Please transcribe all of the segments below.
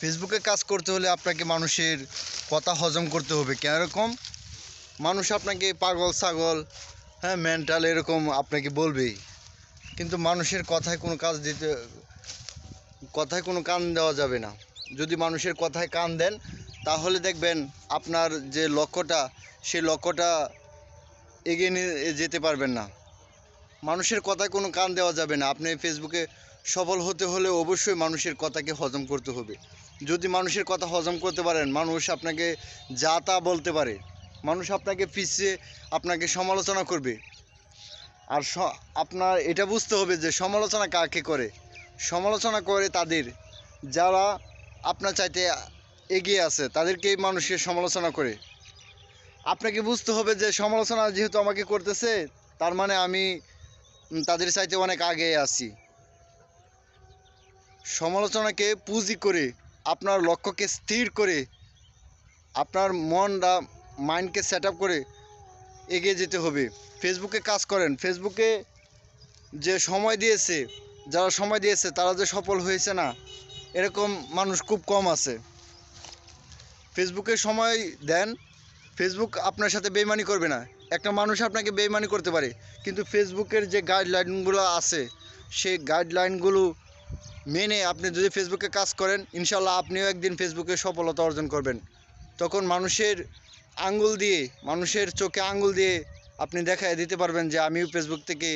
ফেসবুকে কাজ করতে হলে আপনাকে মানুষের কথা হজম করতে হবে। কেরকম মানুষ আপনাকে পাগল, ছাগল হ্যাঁ মেন্টাল এরকম আপনাকে বলবেই। কিন্তু মানুষের কথায় কোনো কাজ দিতে, কথায় কোনো কান দেওয়া যাবে না। যদি মানুষের কথায় কান দেন, তাহলে দেখবেন আপনার যে লক্ষ্যটা সেই লক্ষ্যটা এগিয়ে নিয়ে যেতে পারবেন না। মানুষের কথায় কোনো কান দেওয়া যাবে না। আপনি ফেসবুকে সফল হতে হলে অবশ্যই মানুষের কথাকে হজম করতে হবে। যদি মানুষের কথা হজম করতে পারেন, মানুষ আপনাকে যা তা বলতে পারে, মানুষ আপনাকে পিছিয়ে আপনাকে সমালোচনা করবে। আর আপনার এটা বুঝতে হবে যে সমালোচনা কাকে করে? সমালোচনা করে তাদের, যারা আপনার চাইতে এগিয়ে আছে, তাদেরকেই মানুষের সমালোচনা করে। আপনাকে বুঝতে হবে যে সমালোচনা যেহেতু আমাকে করতেছে, তার মানে আমি তাদের চাইতে অনেক আগে আছি। সমালোচনাকে পুঁজি করে আপনার লক্ষ্যকে স্থির করে আপনার মনটা, মাইন্ডকে সেট আপ করে এগিয়ে যেতে হবে। ফেসবুকে কাজ করেন। ফেসবুকে যে সময় দিয়েছে, যারা সময় দিয়েছে, তারা যে সফল হয়েছে না, এরকম মানুষ খুব কম আছে। ফেসবুকে সময় দেন। ফেসবুক আপনার সাথে বেইমানি করবে না। একটা মানুষ আপনাকে বেইমানি করতে পারে, কিন্তু ফেসবুকের যে গাইডলাইনগুলো আছে, সেই গাইডলাইনগুলো মেনে আপনি যদি ফেসবুকে কাজ করেন ইনশাল্লাহ আপনিও একদিন ফেসবুকে সফলতা অর্জন করবেন। তখন মানুষের আঙ্গুল দিয়ে, মানুষের চোখে আঙ্গুল দিয়ে আপনি দেখায় দিতে পারবেন যে আমিও ফেসবুক থেকে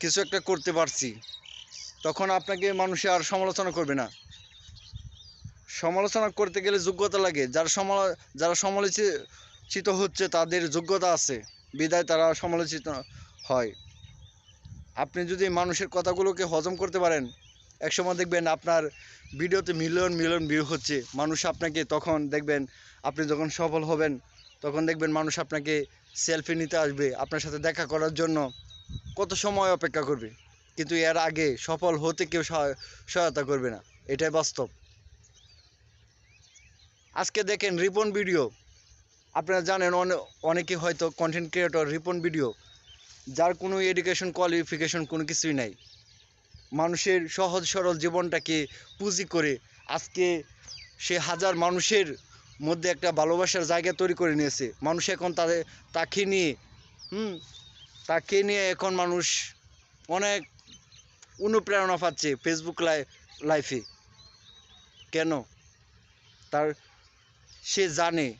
কিছু একটা করতে পারছি। তখন আপনাকে মানুষে আর সমালোচনা করবে না। সমালোচনা করতে গেলে যোগ্যতা লাগে। যারা সমালো যারা সমালোচিত হচ্ছে, তাদের যোগ্যতা আছে। বিদায় তারা সমালোচিত হয়। আপনি যদি মানুষের কথাগুলোকে হজম করতে পারেন একসময় দেখবেন আপনার ভিডিওতে মিলিয়ন মিলিয়ন ভিউ হচ্ছে। মানুষ আপনাকে তখন দেখবেন আপনি যখন সফল হবেন, তখন দেখবেন মানুষ আপনাকে সেলফি নিতে আসবে, আপনার সাথে দেখা করার জন্য কত সময় অপেক্ষা করবে। কিন্তু এর আগে সফল হতে কেউ সহায়- সহায়তা করবে না। এটাই বাস্তব। আজকে দেখেন রিপন ভিডিও আপনারা জানেন অনে- অনেকে হয়তো কন্টেন্ট ক্রিয়েটর রিপন ভিডিও যার কোনো এডুকেশন কোয়ালিফিকেশন কোনো কিছুই নাই। মানুষের সহজ সরল জীবনটাকে পুঁজি করে আজকে সে হাজার মানুষের মধ্যে একটা ভালোবাসার জায়গা তৈরি করে নিয়েছে। মানুষ এখন তাদের, তাকে নিয়ে, হুম? তাকে নিয়ে এখন মানুষ অনেক অনুপ্রেরণা পাচ্ছে ফেসবুক লাই- লাইফে কেন? তার, সে জানে।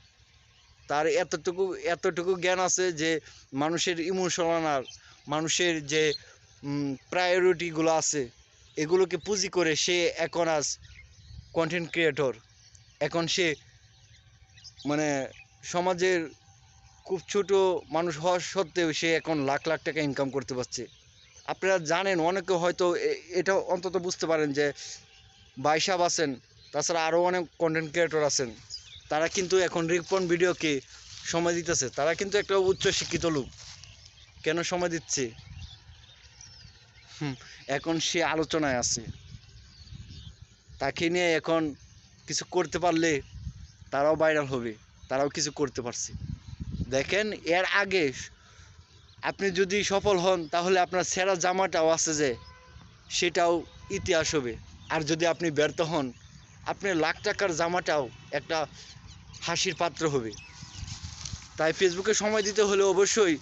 তার এতটুকু এতটুকু জ্ঞান আছে যে মানুষের ইমোশনাল মানুষের যে প্রায়োরিটিগুলো আছে, এগুলোকে পুঁজি করে সে এখন আজ কন্টেন্ট ক্রিয়েটর এখন সে মানে সমাজের খুব ছোট মানুষ হওয়া সত্ত্বেও সে এখন লাখ লাখ টাকা ইনকাম করতে পারছে। আপনারা জানেন, অনেকে হয়তো এটা অন্তত বুঝতে পারেন যে বাইসাব আছেন, তাছাড়া আরও অনেক কন্টেন্ট ক্রিয়েটর আছেন, তারা কিন্তু এখন রিপন ভিডিওকে সময় দিতেছে, তারা কিন্তু একটা উচ্চ শিক্ষিত লোক। কেন সময় দিচ্ছে? এখন সে আলোচনায় আছে। তাকে নিয়ে এখন কিছু করতে পারলে তারাও ভাইরাল হবে, তারাও কিছু করতে পারছে। দেখেন, এর আগে আপনি যদি সফল হন, তাহলে আপনার সেরা জামাটাও আছে যে, সেটাও ইতিহাস হবে। আর যদি আপনি ব্যর্থ হন, আপনি লাখ টাকার জামাটাও একটা হাসির পাত্র হবে। তাই ফেসবুকে সময় দিতে হলে অবশ্যই